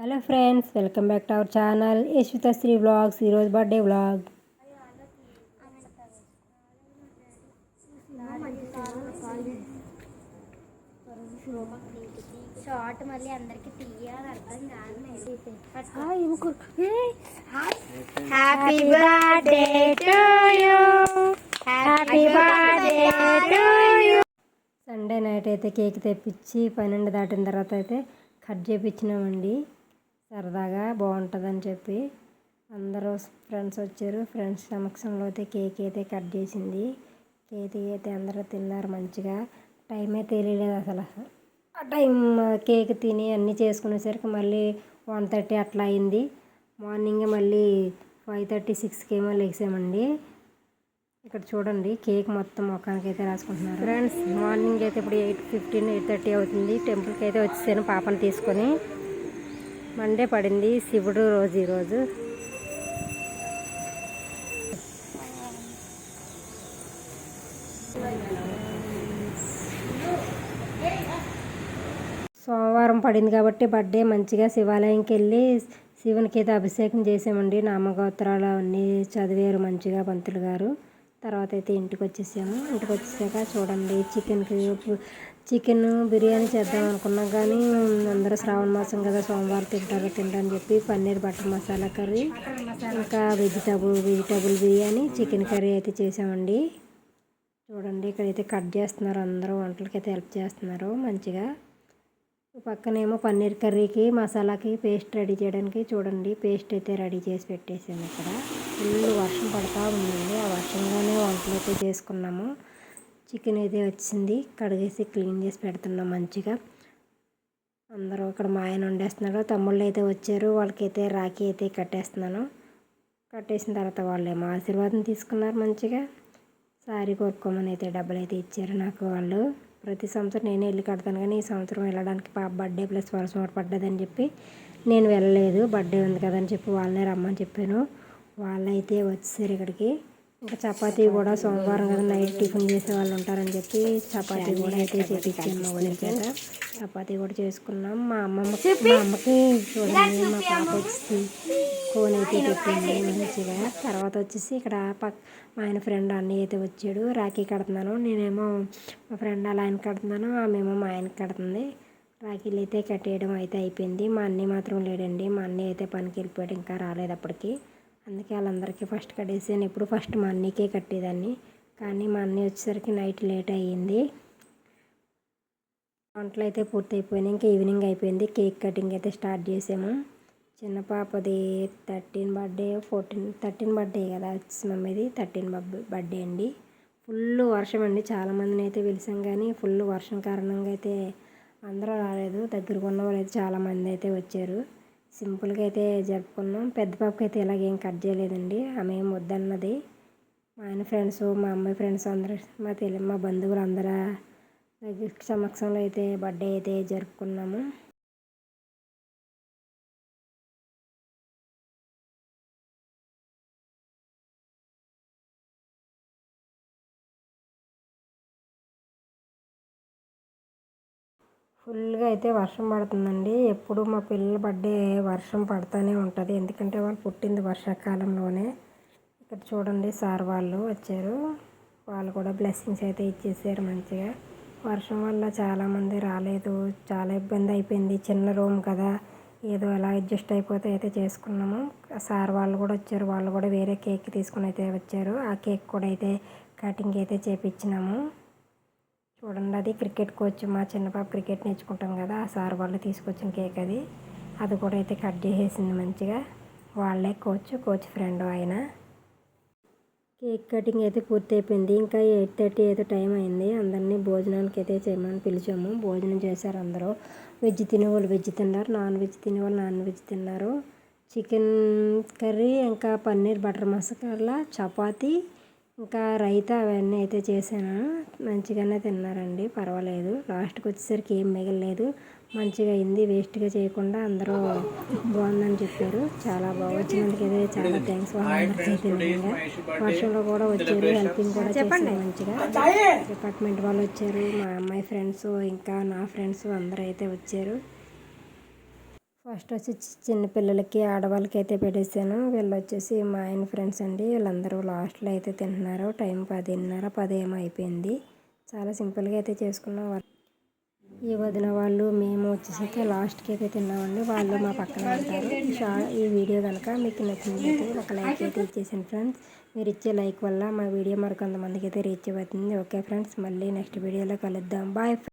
Hello friends welcome back to our channel Yashwitha Sri vlogs ఈరోజు birthday vlog short మళ్ళీ అందరికి తీయాలి అర్థం కాదు happy birthday to you happy birthday to you Sunday night అయితే cake తెప్పించి పన్నెండు దాటిన తర్వాత అయితే కట్ చేయించినామండి సరదాగా బాగుంటుందని చెప్పి అందరూ ఫ్రెండ్స్ వచ్చారు. ఫ్రెండ్స్ సమక్షంలో అయితే కేక్ అయితే కట్ చేసింది. కేక్ అయితే అందరూ తిన్నారు మంచిగా. టైమే తెలియలేదు అసలు. ఆ టైం కేక్ తిని అన్నీ చేసుకునేసరికి మళ్ళీ వన్ థర్టీ అట్లా అయింది. మార్నింగ్ మళ్ళీ ఫైవ్ థర్టీ సిక్స్కి ఏమో లేచామండి ఇక్కడ చూడండి కేక్ మొత్తం ముఖానికి అయితే రాసుకుంటున్నారు. ఫ్రెండ్స్ మార్నింగ్ అయితే ఇప్పుడు ఎయిట్ ఫిఫ్టీన్ ఎయిట్ థర్టీ అవుతుంది. టెంపుల్కి అయితే వచ్చేసాను పాపను తీసుకొని. మండే పడింది శివుడు రోజు ఈరోజు సోమవారం పడింది కాబట్టి బర్త్డే మంచిగా శివాలయంకి వెళ్ళి శివునికి అయితే అభిషేకం చేసామండి. నామగోత్రాలు అవన్నీ చదివారు మంచిగా పంతులు గారు. తర్వాత అయితే ఇంటికి వచ్చేసాము ఇంటికి వచ్చేసాక చూడండి చికెన్కి చికెన్ బిర్యానీ చేద్దాం అనుకున్నాం కానీ అందరూ శ్రావణ మాసం కదా సోమవారం తింటారు తింటారని చెప్పి పన్నీర్ బటర్ మసాలా కర్రీ ఇంకా vegetable vegetable biryani chicken curry అయితే చేసామండి. చూడండి ఇక్కడైతే కట్ చేస్తున్నారు అందరూ వంటలకి అయితే హెల్ప్ చేస్తున్నారు మంచిగా. పక్కనేమో పన్నీర్ కర్రీకి మసాలాకి పేస్ట్ రెడీ చేయడానికి చూడండి. పేస్ట్ అయితే రెడీ చేసి పెట్టేసాను ఇక్కడ. ఫుల్ వర్షం పడతా ఉందండి. ఆ వర్షంలోనే వంటలు అయితే చేసుకున్నాము. చికెన్ అయితే వచ్చింది. కడిగేసి క్లీన్ చేసి పెడుతున్నాం మంచిగా. అందరూ ఇక్కడ మా ఆయన వండేస్తున్నాడు. తమ్ముళ్ళు అయితే వచ్చారు. వాళ్ళకైతే రాఖీ అయితే కట్టేస్తున్నాను. కట్టేసిన తర్వాత వాళ్ళేమో ఆశీర్వాదం తీసుకున్నారు మంచిగా. సారీ కొనుక్కోమని అయితే డబ్బులు అయితే ఇచ్చారు నాకు వాళ్ళు. ప్రతి సంవత్సరం నేనే వెళ్ళి కడతాను కానీ ఈ సంవత్సరం వెళ్ళడానికి పాప బర్త్డే ప్లస్ వర్షం పడ్డదని చెప్పి నేను వెళ్ళలేదు. బర్త్డే ఉంది కదని చెప్పి వాళ్ళనే రమ్మని చెప్పాను. వాళ్ళైతే వచ్చేసారు ఇక్కడికి. ఇంకా చపాతీ కూడా సోమవారం కదా నైట్ టిఫిన్ చేసే వాళ్ళు ఉంటారని చెప్పి చపాతీ కూడా అయితే చేపించాను మా చపాతీ కూడా చేసుకున్నాం. మా అమ్మమ్మ మా అమ్మకి చూడండి మా పాప వచ్చి ఫోన్ అయితే పెట్టింది మంచిగా తర్వాత వచ్చేసి ఇక్కడ పక్ మా ఆయన ఫ్రెండ్ అన్నయ్య అయితే వచ్చాడు. రాఖీ కడుతున్నాను. నేనేమో మా ఫ్రెండ్ అలా ఆయన కడుతున్నాను ఆమెమో మా ఆయనకి కడుతుంది. రాఖీలు అయితే కట్టేయడం అయితే అయిపోయింది. మా అన్నయ్య మాత్రం లేడండి. మా అన్నయ్య అయితే పనికి వెళ్ళిపోయాడు ఇంకా రాలేదు అప్పటికి. అందుకే వాళ్ళందరికీ ఫస్ట్ కట్టేసాను. ఎప్పుడు ఫస్ట్ మా అన్నయ్యకే కట్టేదాన్ని. కానీ మా అన్నయ్య వచ్చేసరికి నైట్ లేట్ అయ్యింది. వంటలు అయితే పూర్తయిపోయినాయి. ఇంకా ఈవినింగ్ అయిపోయింది. కేక్ కటింగ్ అయితే స్టార్ట్ చేసాము. చిన్న పాపది thirteen birthday fourteen thirteen birthday కదా మమ్మీది. థర్టీన్ బర్త్డే అండి. ఫుల్ వర్షం అండి. చాలామందిని అయితే పిలిచాం కానీ ఫుల్ వర్షం కారణంగా అయితే అందరూ రాలేదు. దగ్గరకు ఉన్న వాళ్ళు అయితే చాలామంది అయితే వచ్చారు. సింపుల్గా అయితే జరుపుకున్నాం. పెద్ద పాపకి అయితే ఇలాగేం కట్ చేయలేదండి. ఆమె ఏం వద్దన్నది. మా ఆయన ఫ్రెండ్స్ మా అమ్మాయి ఫ్రెండ్స్ అందరూ మా తెలి మా బంధువులు అందరూ దగ్గర సమక్షంలో అయితే బర్త్డే అయితే జరుపుకున్నాము. ఫుల్గా అయితే వర్షం పడుతుందండి. ఎప్పుడు మా పిల్లల బర్త్డే వర్షం పడుతూనే ఉంటుంది. ఎందుకంటే వాళ్ళు పుట్టింది వర్షాకాలంలోనే. ఇక్కడ చూడండి సార్ వాళ్ళు వచ్చారు. వాళ్ళు కూడా బ్లెస్సింగ్స్ అయితే ఇచ్చేసారు మంచిగా. వర్షం వల్ల చాలామంది రాలేదు. చాలా ఇబ్బంది అయిపోయింది. చిన్న రూమ్ కదా. ఏదో ఎలా అడ్జస్ట్ అయిపోతే అయితే చేసుకున్నాము. సార్ వాళ్ళు కూడా వచ్చారు. వాళ్ళు కూడా వేరే కేక్ తీసుకుని అయితే వచ్చారు. ఆ కేక్ కూడా అయితే కటింగ్ అయితే చేపించినాము. చూడండి అది క్రికెట్ కోచ్ మా చిన్న పాప క్రికెట్ నేర్చుకుంటాం కదా. ఆ సార్ వాళ్ళు తీసుకొచ్చిన కేక్ అది. అది కూడా అయితే కట్ చేసేసింది మంచిగా. వాళ్ళే కోచ్ కోచ్ ఫ్రెండ్ ఆయన. కేక్ కటింగ్ అయితే పూర్తి అయిపోయింది ఇంకా ఎయిట్ థర్టీ అయితే టైం అయింది. అందరినీ భోజనానికి అయితే చేయమని పిలిచాము. భోజనం చేశారు అందరూ. వెజ్ తినేవాళ్ళు వెజ్ తిన్నారు. నాన్ వెజ్ తినేవాళ్ళు నాన్ వెజ్ తిన్నారు. చికెన్ కర్రీ ఇంకా పన్నీర్ బటర్ మసాలా చపాతీ ఇంకా రైతా అవన్నీ అయితే చేశాను? మంచిగానే తిన్నారండి పర్వాలేదు. లాస్ట్కి వచ్చేసరికి ఏం మిగలలేదు. మంచిగా అయింది వేస్ట్గా చేయకుండా అందరూ బాగుందని చెప్పారు. చాలా బాగా వచ్చినందుకు అయితే చాలా థ్యాంక్స్ వాళ్ళందరికీ అయితే నిజంగా వర్షంలో కూడా వచ్చారు హెల్పింగ్ కూడా చేశారు మంచిగా. డిపార్ట్మెంట్ వాళ్ళు వచ్చారు మా అమ్మాయి ఫ్రెండ్స్ ఇంకా నా ఫ్రెండ్స్ అందరూ అయితే వచ్చారు. ఫస్ట్ వచ్చి చిన్నపిల్లలకి ఆడవాళ్ళకి అయితే పెట్టేశాను వీళ్ళు వచ్చేసి మా ఆయన ఫ్రెండ్స్ అండి. వీళ్ళందరూ లాస్ట్లో అయితే తింటున్నారు. టైం పదిన్నర పదేమో అయిపోయింది. చాలా సింపుల్గా అయితే చేసుకున్నాం. వాళ్ళ- ఈ వదిన వాళ్ళు మేము వచ్చేసరికి లాస్ట్కి అయితే తిన్నామండి. వాళ్ళు మా పక్కన ఉంటారు. ఈ షా ఈ వీడియో కనుక మీకు నచ్చినట్లయితే ఒక లైక్ అయితే ఇచ్చేసాను ఫ్రెండ్స్ మీరు ఇచ్చే లైక్ వల్ల మా వీడియో మరి కొంతమందికి అయితే రీచ్ అవుతుంది. ఓకే ఫ్రెండ్స్ మళ్ళీ నెక్స్ట్ వీడియోలో కలుద్దాం. బాయ్